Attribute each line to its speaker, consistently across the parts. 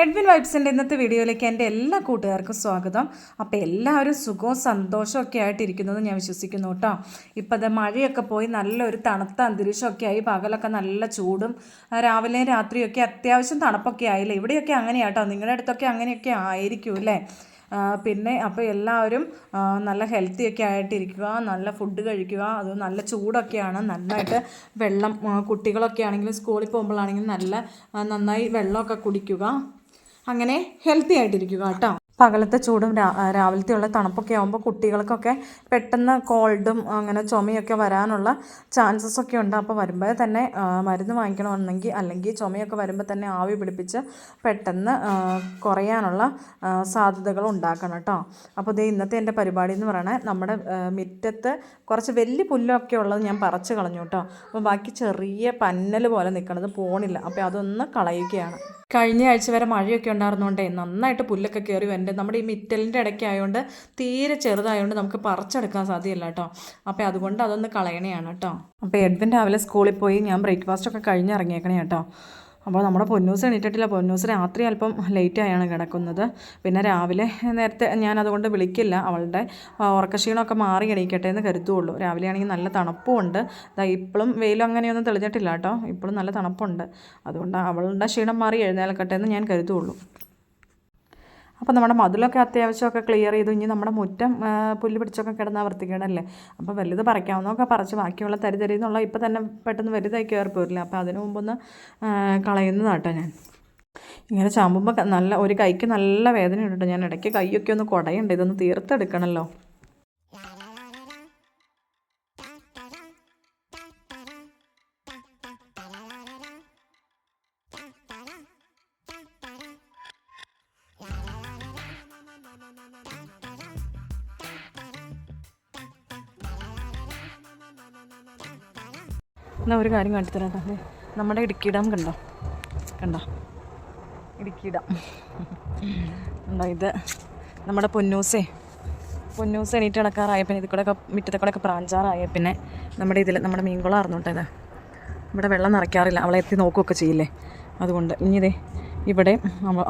Speaker 1: Edwin വൈബ്സിന്റെ ഇന്നത്തെ വീഡിയോയിലേക്ക് എന്റെ എല്ലാ കൂട്ടുകാർക്കും സ്വാഗതം. അപ്പോൾ എല്ലാവരും സുഖവും സന്തോഷവും ഒക്കെ ആയിട്ടിരിക്കുന്നത് ഞാൻ വിശ്വസിക്കുന്നു കേട്ടോ. ഇപ്പോൾ അത് മഴയൊക്കെ പോയി നല്ലൊരു തണുത്ത അന്തരീക്ഷമൊക്കെ ആയി പകലൊക്കെ നല്ല ചൂടും. രാവിലെയും രാത്രിയൊക്കെ അത്യാവശ്യം തണുപ്പൊക്കെ ആയില്ലേ? ഇവിടെയൊക്കെ അങ്ങനെയാട്ടോ നിങ്ങളുടെ അടുത്തൊക്കെ അങ്ങനെയൊക്കെ ആയിരിക്കും അല്ലേ? പിന്നെ അപ്പോൾ എല്ലാവരും നല്ല ഹെൽത്തി ഒക്കെ ആയിട്ടിരിക്കുക നല്ല ഫുഡ് കഴിക്കുക. അത് നല്ല ചൂടൊക്കെയാണ്. നന്നായിട്ട് വെള്ളം കുട്ടികളൊക്കെ ആണെങ്കിലും സ്കൂളിൽ പോകുമ്പോഴാണെങ്കിലും നല്ല നന്നായി വെള്ളമൊക്കെ കുടിക്കുക. അങ്ങനെ ഹെൽത്തി ആയിട്ടിരിക്കുക കേട്ടോ. പകലത്തെ ചൂടും രാവിലത്തെയുള്ള തണുപ്പൊക്കെ ആകുമ്പോൾ കുട്ടികൾക്കൊക്കെ പെട്ടെന്ന് കോൾഡും അങ്ങനെ ചുമയൊക്കെ വരാനുള്ള ചാൻസസ് ഒക്കെ ഉണ്ട്. അപ്പോൾ വരുമ്പോൾ തന്നെ മരുന്ന് വാങ്ങിക്കണമെന്നെങ്കിൽ അല്ലെങ്കിൽ ചുമയൊക്കെ വരുമ്പോൾ തന്നെ ആവി പിടിപ്പിച്ച് പെട്ടെന്ന് കുറയാനുള്ള സാധ്യതകൾ ഉണ്ടാക്കണം കേട്ടോ. അപ്പോൾ ഇതേ ഇന്നത്തെ എന്റെ പരിപാടി എന്ന് പറയുന്നത് നമ്മുടെ മുറ്റത്ത് കുറച്ച് വലിയ പുല്ലൊക്കെ ഉള്ളത് ഞാൻ പറിച്ച് കളഞ്ഞു കേട്ടോ. അപ്പോൾ ബാക്കി ചെറിയ പന്നൽ പോലെ നിൽക്കണത് പോണില്ല. അപ്പോൾ അതൊന്ന് കളയുകയാണ്. കഴിഞ്ഞ ആഴ്ച വരെ മഴയൊക്കെ ഉണ്ടായിരുന്നുകൊണ്ടേ നന്നായിട്ട് പുല്ലൊക്കെ കയറി വരുന്നുണ്ട് നമ്മുടെ ഈ മിറ്റലിന്റെ ഇടയ്ക്ക് ആയതുകൊണ്ട് തീരെ ചെറുതായതുകൊണ്ട് നമുക്ക് പറിച്ചെടുക്കാൻ സാധ്യമല്ല കേട്ടോ അപ്പോൾ അതുകൊണ്ട് അതൊന്ന് കളയണയാണ് കേട്ടോ അപ്പോൾ എഡ്വിൻ രാവിലെ സ്കൂളിൽ പോയി ഞാൻ ബ്രേക്ക്ഫാസ്റ്റ് ഒക്കെ കഴിഞ്ഞ് ഇറങ്ങിയേക്കണേ കേട്ടോ അപ്പോൾ നമ്മുടെ പൊന്നൂസ് എണീറ്റിട്ടില്ല. പൊന്നൂസ് രാത്രി അല്പം ലേറ്റായാണ് കിടക്കുന്നത്. പിന്നെ രാവിലെ നേരത്തെ ഞാൻ അതുകൊണ്ട് വിളിക്കില്ല. അവളുടെ ഉറക്കക്ഷീണമൊക്കെ മാറി എണീക്കട്ടെ എന്ന് കരുതുള്ളൂ രാവിലെ ആണെങ്കിൽ നല്ല തണുപ്പും ഉണ്ട് ദാ ഇപ്പോഴും വെയിലും അങ്ങനെയൊന്നും തെളിഞ്ഞിട്ടില്ല കേട്ടോ. ഇപ്പോഴും നല്ല തണുപ്പുണ്ട്. അതുകൊണ്ട് അവളുടെ ക്ഷീണം മാറി എഴുന്നേൽക്കട്ടെ എന്ന് ഞാൻ കരുതുള്ളൂ അപ്പോൾ നമ്മുടെ മതിലൊക്കെ അത്യാവശ്യമൊക്കെ ക്ലിയർ ചെയ്തു. ഇനി നമ്മുടെ മുറ്റം പുല്ല് പിടിച്ചൊക്കെ കിടന്നാൽ വൃത്തികേടല്ലേ അപ്പോൾ വലുത് പറിക്കാവുന്നൊക്കെ പറിച്ച് ബാക്കിയുള്ള തരി തരി എന്നുള്ള ഇപ്പോൾ തന്നെ പെട്ടെന്ന് വലുതായി കയറി പോരില്ല അപ്പോൾ അതിനു മുമ്പൊന്ന് കളയുന്നതാട്ടോ ഞാൻ. ഇങ്ങനെ ചാമ്പുമ്പോൾ നല്ല ഒരു കൈക്ക് നല്ല വേദന ഉണ്ട് ഞാൻ ഇടയ്ക്ക് കൈയൊക്കെ ഒന്ന് കുടയുണ്ട്? ഇതൊന്ന് തീർത്തെടുക്കണമല്ലോ എന്നാൽ ഒരു കാര്യം കാണിച്ചു തരാം കേട്ടോ. ദേ, നമ്മുടെ ഇടുക്കി ഡാം കണ്ടോ? കണ്ടോ? ഇടുക്കി ഡാം. ഉണ്ടോ ഇത്? നമ്മുടെ പൊന്നൂസേ. പൊന്നൂസ് എണീറ്റ് കിടക്കാറായ പിന്നെ ഇതിൽ കൂടെ ഒക്കെ മുറ്റത്തെ കൂടെയൊക്കെ പ്രാഞ്ചാറായ പിന്നെ നമ്മുടെ ഇതിൽ നമ്മുടെ മീൻകുളം അറിഞ്ഞോട്ടെ ഇത്? ഇവിടെ വെള്ളം നിറയ്ക്കാറില്ല. അവളെ എത്തി നോക്കുകയൊക്കെ ചെയ്യില്ലേ? അതുകൊണ്ട് ഇനി ഇതേ ഇവിടെ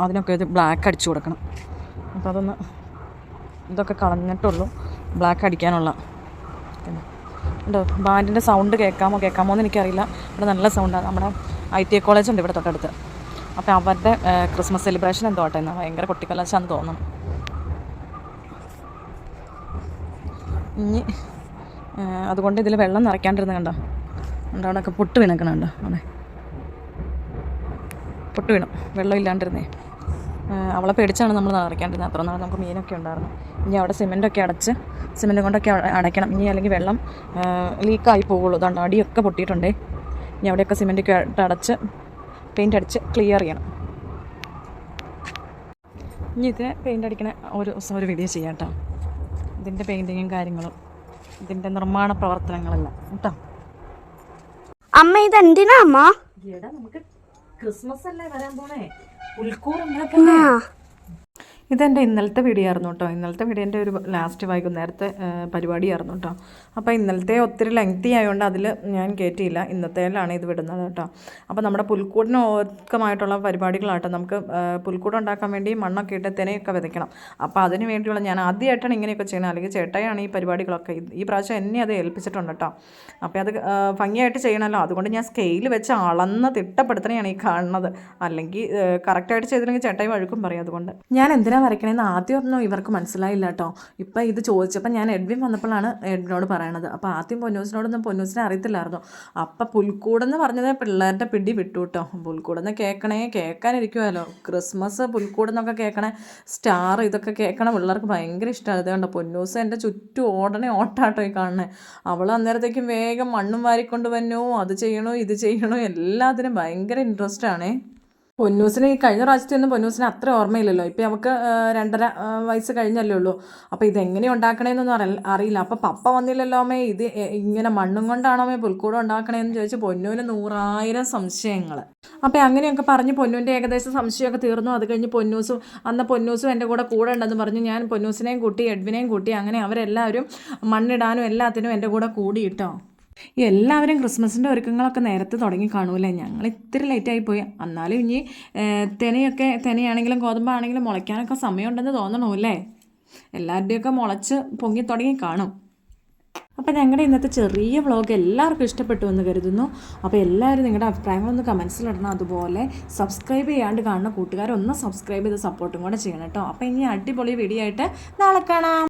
Speaker 1: അതിനൊക്കെ ഇത് ബ്ലാക്ക് അടിച്ചു കൊടുക്കണം. അപ്പോൾ അതൊന്ന് ഇതൊക്കെ കളഞ്ഞിട്ടുള്ളൂ. ബ്ലാക്ക് അടിക്കാനുള്ള. കണ്ടോ? ഉണ്ടോ? ബാൻഡിന്റെ സൗണ്ട് കേൾക്കാമോ? കേൾക്കാമോ എന്ന് എനിക്കറിയില്ല. ഇവിടെ നല്ല സൗണ്ടാണ് നമ്മുടെ ഐ ടി ഐ കോളേജ് ഉണ്ട് ഇവിടെ തൊട്ടടുത്ത്. അപ്പോൾ അവരുടെ ക്രിസ്മസ് സെലിബ്രേഷൻ എന്തോ ആട്ടെ എന്നാൽ ഭയങ്കര കൊട്ടിക്കലാശാന്ന് തോന്നും. ഇനി അതുകൊണ്ട് ഇതിൽ വെള്ളം നിറയ്ക്കാണ്ടിരുന്ന കണ്ടോ? ഉണ്ട് അവിടെയൊക്കെ പൊട്ട് വീണക്കണുണ്ടോ അതെ പൊട്ട് വീണു. വെള്ളം ഇല്ലാണ്ടിരുന്നേ. അവളെ പേടിച്ചാണ് നമ്മൾ നിറയ്ക്കാണ്ടിരുന്നത്. അത്ര നാൾ നമുക്ക് മീനൊക്കെ ഉണ്ടായിരുന്നു. ഇനി അവിടെ സിമെന്റൊക്കെ അടച്ച് സിമെന്റ് കൊണ്ടൊക്കെ അട- അടയ്ക്കണം. ഇനി അല്ലെങ്കിൽ വെള്ളം ലീക്കായി പോകുള്ളൂ. അതുകൊണ്ട് അടിയൊക്കെ പൊട്ടിയിട്ടുണ്ടേ. ഇനി അവിടെയൊക്കെ സിമെന്റൊക്കെ അടച്ച് പെയിന്റ് അടിച്ച് ക്ലിയർ ചെയ്യണം. ഇനി ഇതിന് പെയിന്റ് അടിക്കണ ഒരു ദിവസം ഒരു വീഡിയോ ചെയ്യാം കേട്ടോ. ഇതിന്റെ പെയിന്റിങ്ങും കാര്യങ്ങളും ഇതിന്റെ നിർമ്മാണ പ്രവർത്തനങ്ങളെല്ലാം. കേട്ടോ.
Speaker 2: അമ്മ ഇത് എന്തിനാ അമ്മ
Speaker 1: നമുക്ക് ക്രിസ്മസ് അല്ലേ വരാൻ പോണേ? പുൽക്കൂർ
Speaker 2: ആ.
Speaker 1: ഇതെന്റെ ഇന്നലത്തെ വീഡിയോ ആയിരുന്നു കേട്ടോ ഇന്നലത്തെ വീഡിയോന്റെ ഒരു ലാസ്റ്റ് വൈകുന്നേരത്തെ പരിപാടി പരിപാടിയായിരുന്നു കേട്ടോ അപ്പോൾ ഇന്നലത്തെ ഒത്തിരി ലെങ്തി ആയതുകൊണ്ട് അതിൽ ഞാൻ കയറ്റിയില്ല ഇന്നത്തേലാണ് ഇത് വിടുന്നത് കേട്ടോ അപ്പോൾ നമ്മുടെ പുൽക്കൂടിന് ഓർക്കമായിട്ടുള്ള പരിപാടികളാട്ടോ. നമുക്ക് പുൽക്കൂട് ഉണ്ടാക്കാൻ വേണ്ടി മണ്ണൊക്കെ ഇട്ട് തെനയൊക്കെ വിതയ്ക്കണം. അപ്പോൾ അതിന് വേണ്ടിയുള്ള ഞാൻ ആദ്യമായിട്ടാണ് ഇങ്ങനെയൊക്കെ ചെയ്യുന്നത് അല്ലെങ്കിൽ ചേട്ടയാണ് ഈ പരിപാടികളൊക്കെ ഈ പ്രാവശ്യം എന്നെ അത് ഏൽപ്പിച്ചിട്ടുണ്ട് കേട്ടോ അപ്പോൾ അത് ഭംഗിയായിട്ട് ചെയ്യണമല്ലോ അതുകൊണ്ട് ഞാൻ സ്കെയിൽ വെച്ച് അളന്ന് തിട്ടപ്പെടുത്തണയാണ് ഈ കാണുന്നത്. അല്ലെങ്കിൽ കറക്റ്റായിട്ട് ചെയ്തില്ലെങ്കിൽ ചേട്ടായി വഴുക്കും പറയും അതുകൊണ്ട്. ഞാൻ എന്തിനാ വരയ്ക്കണേന്ന് ആദ്യമൊന്നും ഇവർക്ക് മനസ്സിലായില്ല കേട്ടോ. ഇപ്പം ഇത് ചോദിച്ചപ്പോൾ ഞാൻ എഡ്വിൻ വന്നപ്പോഴാണ് എഡ്വിനോട് പറയണത്. അപ്പോൾ ആദ്യം പൊന്നൂസിനോടൊന്നും പൊന്നൂസിനെ അറിയത്തില്ലായിരുന്നു. അപ്പം പുൽക്കൂടെന്ന് പറഞ്ഞത് പിള്ളേരുടെ പിടി വിട്ടു കേട്ടോ. പുൽക്കൂടെന്ന് കേൾക്കണേ കേൾക്കാനിരിക്കുമല്ലോ ക്രിസ്മസ് പുൽക്കൂടെന്നൊക്കെ കേൾക്കണേ സ്റ്റാർ ഇതൊക്കെ കേൾക്കണ പിള്ളേർക്ക് ഭയങ്കര ഇഷ്ടമാണ് ഇത് കണ്ടോ പൊന്നൂസ് എന്റെ ചുറ്റും ഓടണേ ഓട്ടാട്ടോ ഈ കാണണേ അവൾ അന്നേരത്തേക്കും വേഗം മണ്ണും വാരിക്കൊണ്ട് വന്നു. അത് ചെയ്യണോ ഇത് ചെയ്യണോ എല്ലാത്തിനും ഭയങ്കര ഇൻട്രസ്റ്റ് ആണേ. പൊന്നൂസിന് ഈ കഴിഞ്ഞ പ്രാവശ്യത്തെ ഒന്നും പൊന്നൂസിന് അത്ര ഓർമ്മയില്ലല്ലോ. ഇപ്പം നമുക്ക് രണ്ടര വയസ്സ് കഴിഞ്ഞല്ലേ ഉള്ളൂ. അപ്പോൾ ഇതെങ്ങനെ ഉണ്ടാക്കണേന്നൊന്നും അറി അറിയില്ല. അപ്പോൾ പപ്പ വന്നില്ലല്ലോ അമ്മേ. ഇത് ഇങ്ങനെ മണ്ണും കൊണ്ടാണോ അമ്മേ പുൽക്കൂടം ഉണ്ടാക്കണേന്ന് ചോദിച്ച് പൊന്നൂന് നൂറായിരം സംശയങ്ങൾ അപ്പോൾ അങ്ങനെയൊക്കെ പറഞ്ഞ് പൊന്നൂന്റെ ഏകദേശം സംശയമൊക്കെ തീർന്നു. അത് കഴിഞ്ഞ് പൊന്നൂസും അന്ന് പൊന്നൂസും എന്റെ കൂടെ കൂടെ ഉണ്ടെന്ന് പറഞ്ഞ് ഞാൻ പൊന്നൂസിനെയും കൂട്ടി എഡ്വിനെയും കൂട്ടി അങ്ങനെ അവരെല്ലാവരും മണ്ണിടാനും എല്ലാത്തിനും എന്റെ കൂടെ കൂടി എല്ലാവരും ക്രിസ്മസിന്റെ ഒരുക്കങ്ങളൊക്കെ നേരത്തെ തുടങ്ങി കാണൂലേ ഞങ്ങൾ ഇത്തിരി ലേറ്റായി പോയി. എന്നാലും ഇനി തെനയൊക്കെ തെനയാണെങ്കിലും ഗോതമ്പാണെങ്കിലും മുളയ്ക്കാനൊക്കെ സമയമുണ്ടെന്ന് തോന്നണു അല്ലേ? എല്ലാവരുടെയൊക്കെ മുളച്ച് പൊങ്ങി തുടങ്ങി കാണും. അപ്പോൾ ഞങ്ങളുടെ ഇന്നത്തെ ചെറിയ വ്ളോഗ് എല്ലാവർക്കും ഇഷ്ടപ്പെട്ടു എന്ന് കരുതുന്നു. അപ്പോൾ എല്ലാവരും നിങ്ങളുടെ അഭിപ്രായങ്ങളൊന്ന് കമൻസിലിടണം അതുപോലെ സബ്സ്ക്രൈബ് ചെയ്യാണ്ട് കാണുന്ന കൂട്ടുകാരൊന്ന് സബ്സ്ക്രൈബ് ചെയ്ത് സപ്പോർട്ടും കൂടെ ചെയ്യണം കേട്ടോ. അപ്പോൾ ഇനി അടിപൊളി വീഡിയോ ആയിട്ട് നാളെ കാണാം.